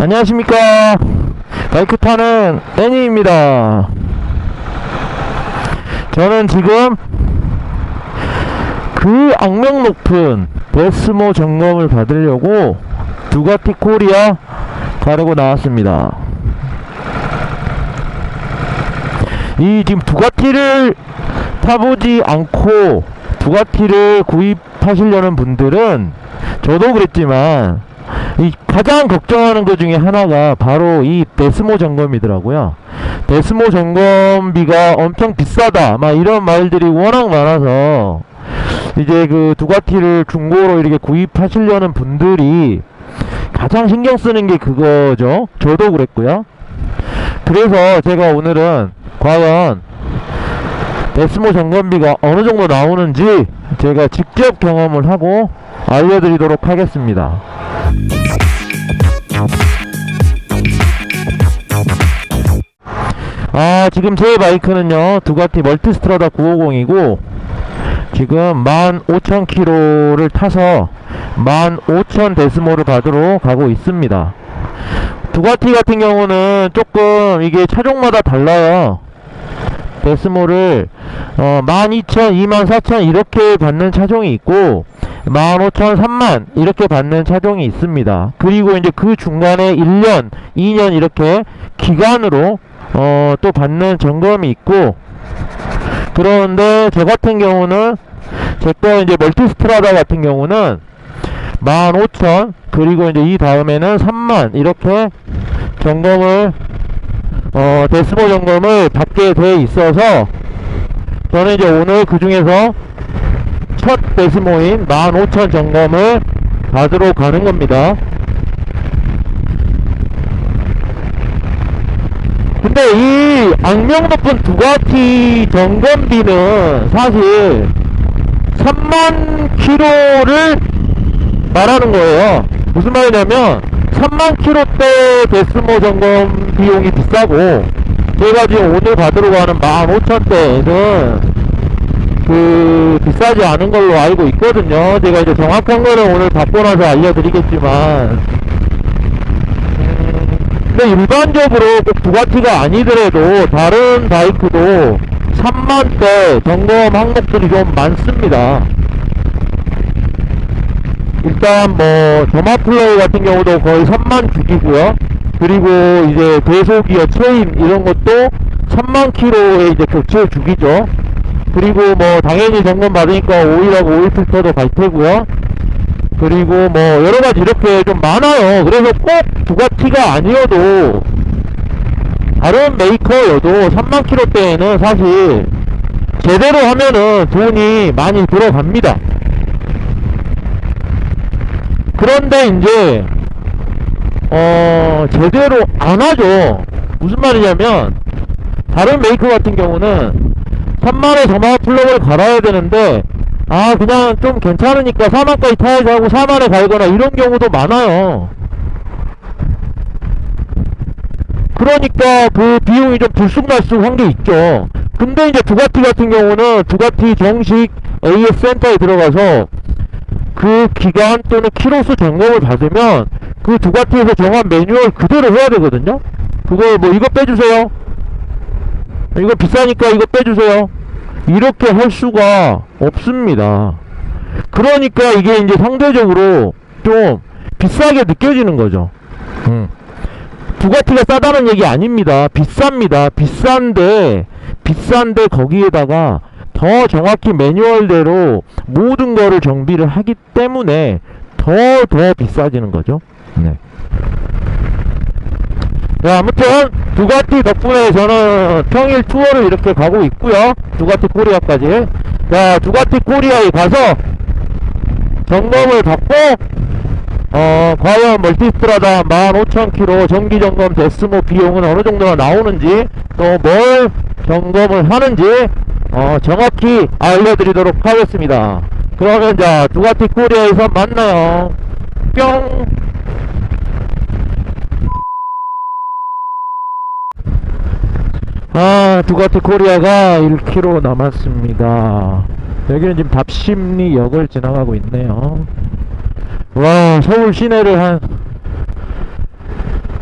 안녕하십니까. 바이크 타는 애니입니다. 저는 지금 그 악명 높은 데스모 점검을 받으려고 두가티 코리아 가려고 나왔습니다. 이 지금 두가티를 타보지 않고 두가티를 구입하시려는 분들은 저도 그랬지만 이 가장 걱정하는 것 중에 하나가 바로 이 데스모 점검이더라고요. 데스모 점검비가 엄청 비싸다. 막 이런 말들이 워낙 많아서 이제 그 두가티를 중고로 이렇게 구입하시려는 분들이 가장 신경 쓰는 게 그거죠. 저도 그랬고요. 그래서 제가 오늘은 과연 데스모 점검비가 어느 정도 나오는지 제가 직접 경험을 하고 알려드리도록 하겠습니다. 아 지금 제 바이크는요 두가티 멀티스트라다 950이고 지금 15,000km를 타서 15,000 데스모를 받으러 가고 있습니다. 두가티 같은 경우는 조금 이게 차종마다 달라요 데스모를 어, 12,000, 24,000 이렇게 받는 차종이 있고 15,000, 3만 이렇게 받는 차종이 있습니다. 그리고 이제 그 중간에 1년, 2년 이렇게 기간으로 어, 또 받는 점검이 있고 그런데 저 같은 경우는 제거 이제 멀티스트라다 같은 경우는 15,000 그리고 이제 이 다음에는 3만 이렇게 점검을 어, 데스모 점검을 받게 돼 있어서 저는 이제 오늘 그 중에서 첫 데스모인 15,000 점검을 받으러 가는 겁니다. 근데 이 악명 높은 두가티 점검비는 사실 3만 킬로를 말하는 거예요. 무슨 말이냐면 3만 킬로대 데스모 점검 비용이 비싸고 제가 지금 오늘 받으러 가는 15,000대에는 그 비싸지 않은 걸로 알고 있거든요. 제가 이제 정확한 거는 오늘 받고 나서 알려드리겠지만 음, 근데 일반적으로 꼭 부가티가 아니더라도 다른 바이크도 3만대 점검 항목들이 좀 많습니다. 일단 뭐 점화 플레이 같은 경우도 거의 3만 주기고요. 그리고 이제 배속이어 체인 이런 것도 3만 킬로에 이제 교체 주기죠. 그리고 뭐 당연히 점검 받으니까 오일하고 오일 필터도 갈 테고요. 그리고 뭐 여러 가지 이렇게 좀 많아요. 그래서 꼭 부가티가 아니어도 다른 메이커여도 3만 킬로대에는 사실 제대로 하면은 돈이 많이 들어갑니다. 그런데 이제 어 제대로 안 하죠. 무슨 말이냐면 다른 메이커 같은 경우는 3만에 점화 플러그를 갈아야 되는데 아 그냥 좀 괜찮으니까 4만까지 타야지 하고 4만에 갈거나 이런 경우도 많아요. 그러니까 그 비용이 좀 들쑥날쑥한 게 있죠. 근데 이제 두가티 같은 경우는 두가티 정식 AS 센터에 들어가서 그 기간 또는 키로수 점검을 받으면 그 두가티에서 정한 매뉴얼 그대로 해야 되거든요. 그거 뭐 이거 빼주세요. 이거 비싸니까 이거 빼주세요. 이렇게 할 수가 없습니다. 그러니까 이게 이제 상대적으로 좀 비싸게 느껴지는 거죠. 음. 부가티가 싸다는 얘기 아닙니다. 비쌉니다. 비싼데, 비싼데 거기에다가 더 정확히 매뉴얼대로 모든 거를 정비를 하기 때문에 더, 더 비싸지는 거죠. 네. 자, 아무튼, 두가티 덕분에 저는 평일 투어를 이렇게 가고 있고요 두가티 코리아까지. 자, 두가티 코리아에 가서 점검을 받고, 어, 과연 멀티스트라다 15,000km 정기 점검 데스모 비용은 어느 정도나 나오는지, 또 뭘 점검을 하는지, 어, 정확히 알려드리도록 하겠습니다. 그러면 자, 두가티 코리아에서 만나요. 뿅! 아, 두가티 코리아가 1km 남았습니다. 여기는 지금 답심리역을 지나가고 있네요. 와, 서울 시내를 한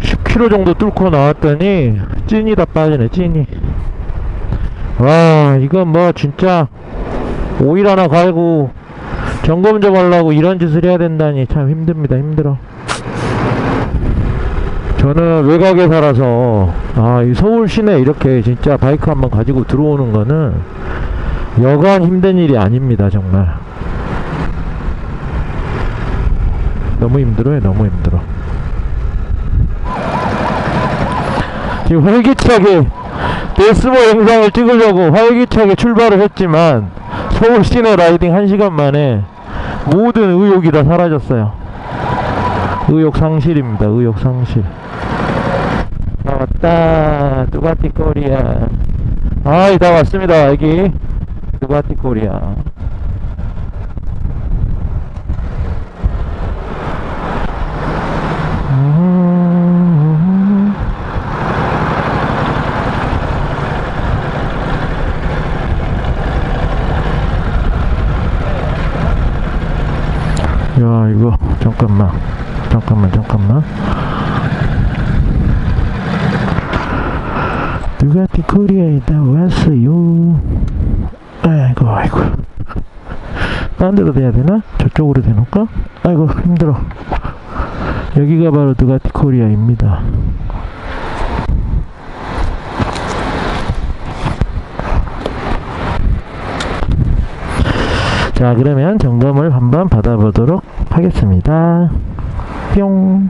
5km 정도 뚫고 나왔더니 찐이 다 빠지네 찐이 와 이건 뭐 진짜 오일 하나 갈고 점검 좀 하려고 이런 짓을 해야 된다니 참 힘듭니다 힘들어 저는 외곽에 살아서 아 이 서울 시내 이렇게 진짜 바이크 한번 가지고 들어오는 거는 여간 힘든 일이 아닙니다 정말. 너무 힘들어요 너무 힘들어. 지금 활기차게 데스모 영상을 찍으려고 활기차게 출발을 했지만 서울 시내 라이딩 1시간 만에 모든 의욕이 다 사라졌어요. 의욕 상실입니다 의욕 상실 다 왔다 두가티 코리아. 아이 다 왔습니다 여기. 두가티 코리아 음. 야 이거 잠깐만 잠깐만 잠깐만 누가티 코리아에다 왔어요 아이고. 딴 데로 돼야 되나? 저쪽으로 대놓을까? 아이고 힘들어. 여기가 바로 누가티 코리아입니다. 자 그러면 점검을 한번 받아보도록 하겠습니다. 뿅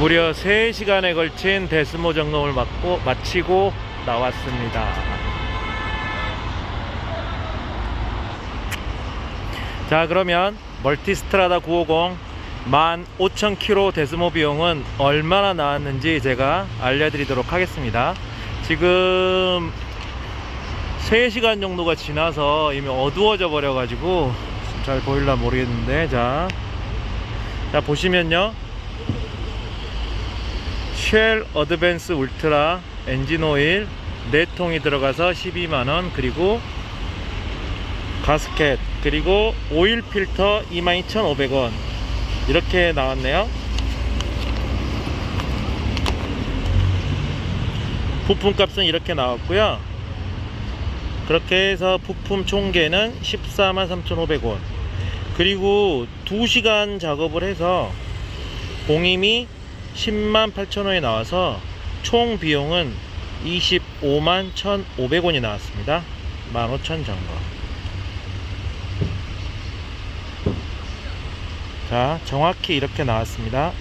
무려 3시간에 걸친 데스모 점검을 맡고, 마치고 나왔습니다. 자, 그러면 멀티스트라다 950 15,000km 데스모 비용은 얼마나 나왔는지 제가 알려드리도록 하겠습니다. 지금 3시간 정도가 지나서 이미 어두워져 버려 가지고 잘 보일라 모르겠는데 자, 자 보시면요 쉘 어드밴스 울트라 엔진 오일 4통이 들어가서 12만원 그리고 가스켓 그리고 오일 필터 22,500원. 이렇게 나왔네요. 부품 값은 이렇게 나왔고요. 그렇게 해서 부품 총계는 143,500원. 그리고 2시간 작업을 해서 공임이 10만 8천원이 나와서 총 비용은 25만 1,500원이 나왔습니다. 15,000 정도. 자, 정확히 이렇게 나왔습니다.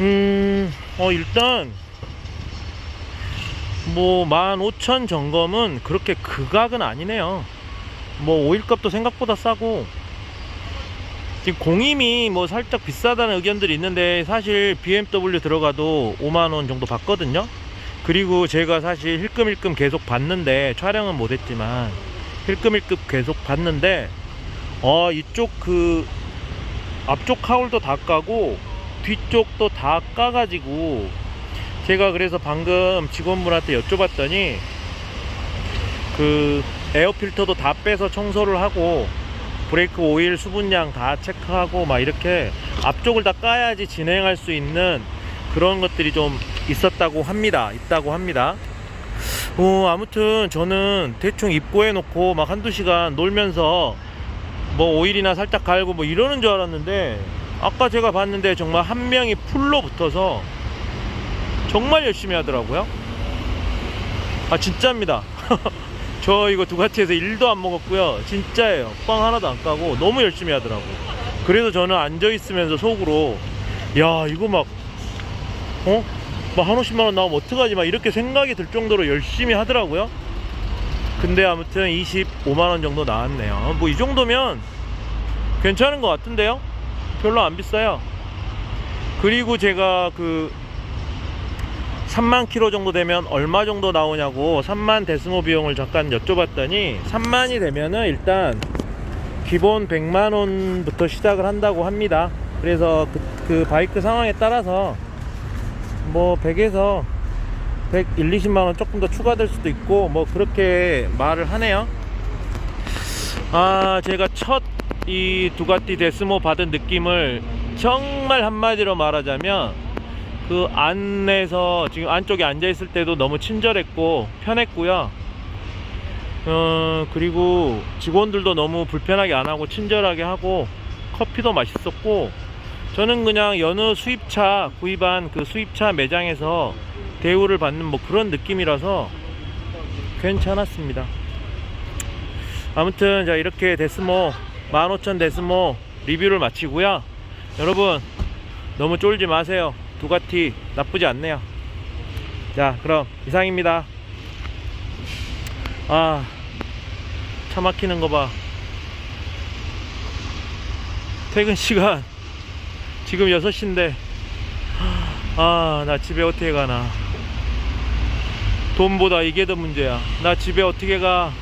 음, 어, 일단, 뭐, 15,000 점검은 그렇게 극악은 아니네요. 뭐, 오일값도 생각보다 싸고, 지금 공임이 뭐 살짝 비싸다는 의견들이 있는데 사실 BMW 들어가도 5만원 정도 받거든요. 그리고 제가 사실 힐끔힐끔 계속 받는데 촬영은 못했지만 힐끔힐끔 계속 받는데 어 이쪽 그 앞쪽 하울도 다 까고 뒤쪽도 다 까가지고 제가 그래서 방금 직원분한테 여쭤봤더니 그 에어 필터도 다 빼서 청소를 하고 브레이크 오일 수분량 다 체크하고 막 이렇게 앞쪽을 다 까야지 진행할 수 있는 그런 것들이 좀 있었다고 합니다. 있다고 합니다. 어, 아무튼 저는 대충 입고해 놓고 막 한두 시간 놀면서 뭐 오일이나 살짝 갈고 뭐 이러는 줄 알았는데 아까 제가 봤는데 정말 한 명이 풀로 붙어서 정말 열심히 하더라고요. 아 진짜입니다 저 이거 두가티에서 1도 안 먹었고요. 진짜예요. 빵 하나도 안 까고 너무 열심히 하더라고 그래서 저는 앉아있으면서 속으로 야 이거 막 어? 막한 50만원 나오면 어떡하지? 막 이렇게 생각이 들 정도로 열심히 하더라고요. 근데 아무튼 25만 원 정도 나왔네요. 뭐 이 정도면 괜찮은 것 같은데요? 별로 안 비싸요. 그리고 제가 그 3만 킬로 정도 되면 얼마 정도 나오냐고 3만 데스모 비용을 잠깐 여쭤봤더니 3만이 되면은 일단 기본 100만 원부터 시작을 한다고 합니다. 그래서 그, 그 바이크 상황에 따라서 뭐 100에서 100, 1, 20만 원 조금 더 추가될 수도 있고 뭐 그렇게 말을 하네요. 아 제가 첫 이 두가티 데스모 받은 느낌을 정말 한마디로 말하자면 그 안에서 지금 안쪽에 앉아 있을 때도 너무 친절했고 편했고요. 어 그리고 직원들도 너무 불편하게 안 하고 친절하게 하고 커피도 맛있었고 저는 그냥 여느 수입차 구입한 그 수입차 매장에서 대우를 받는 뭐 그런 느낌이라서 괜찮았습니다. 아무튼 자 이렇게 데스모 15,000 데스모 리뷰를 마치고요. 여러분 너무 쫄지 마세요. 두가티 나쁘지 않네요. 자, 그럼 이상입니다. 아, 차 막히는 거 봐. 퇴근 시간 지금 6시인데 아, 나 집에 어떻게 가나. 돈보다 이게 더 문제야. 나 집에 어떻게 가?